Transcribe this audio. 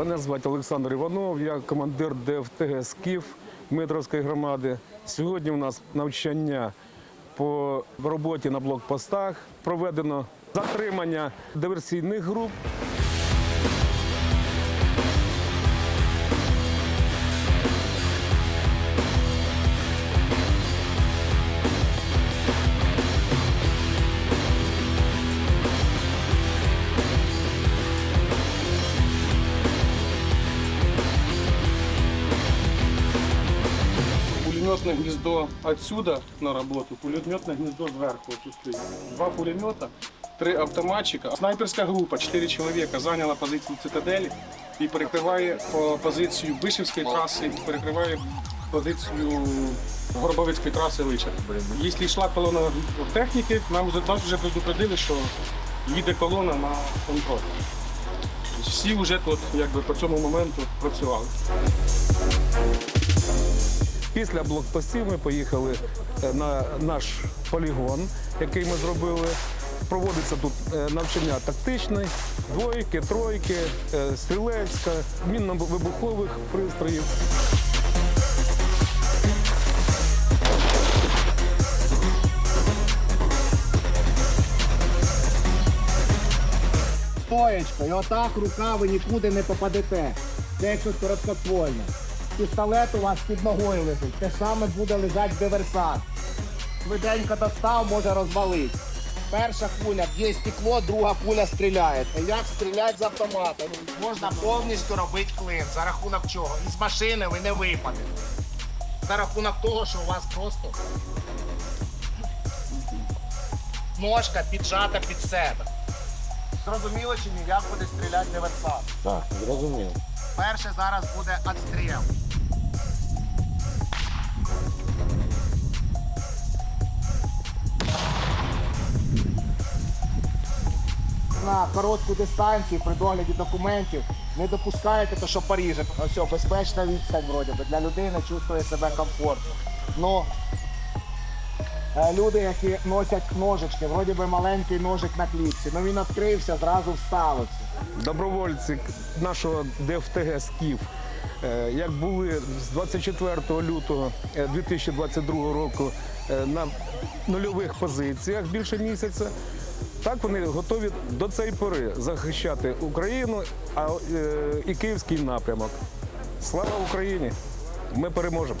Мене звати Олександр Іванов, я командир ДФТГ «Скіф» Дмитровської громади. Сьогодні у нас навчання по роботі на блокпостах. Проведено затримання диверсійних груп. Пулеметное гнездо отсюда на работу, пулеметное гнездо сверху. тут. Два пулемета, три автоматчика. Снайперська група, чотири чоловіка, зайняла позицію цитаделі і перекриває по позицію Бишівської траси, і перекриває позицію Горбовицької траси Лича. Якщо йшла колона техніки, нам вже- предупредили, що їде колона на контроль. Всі вже тут якби, по цьому моменту працювали. Після блокпостів ми поїхали е, на наш полігон, який ми зробили. Проводиться тут е, навчання тактичне, двойки, тройки, е, стрілецька, мінно-вибухових пристроїв. Стоєчко, і отак рука ви нікуди не попадете. Це якщо короткоствольно. Пістолет у вас під ногою лежить. Те саме буде лежати диверсант. Швиденько достав, може розвалити. Перша куля б'є стекло, друга куля стріляє. Як стріляти з автомата? Ну, Можна повністю робити клин. За рахунок чого? Із машини ви не випадете. За рахунок того, що у вас просто ножка піджата під себе. Зрозуміло чи ні, як буде стріляти диверсант? Так, зрозуміло. Перше зараз буде відстріл. На коротку дистанцію при догляді документів не допускаєте, то що поріже. Ось, безпечна відстань вроді би. Для людини чувствує себе комфортно. Ну, е, люди, які носять ножички, вроді би маленький ножик на кліпсі, ну він відкрився, зразу вставився. добровольці нашого ДФТГ «Скіф», е, як були з 24 лютого е, 2022 року е, на нульових позиціях більше місяця, так вони готові до цієї пори захищати Україну а, е, і Київський напрямок. Слава Україні! Ми переможемо!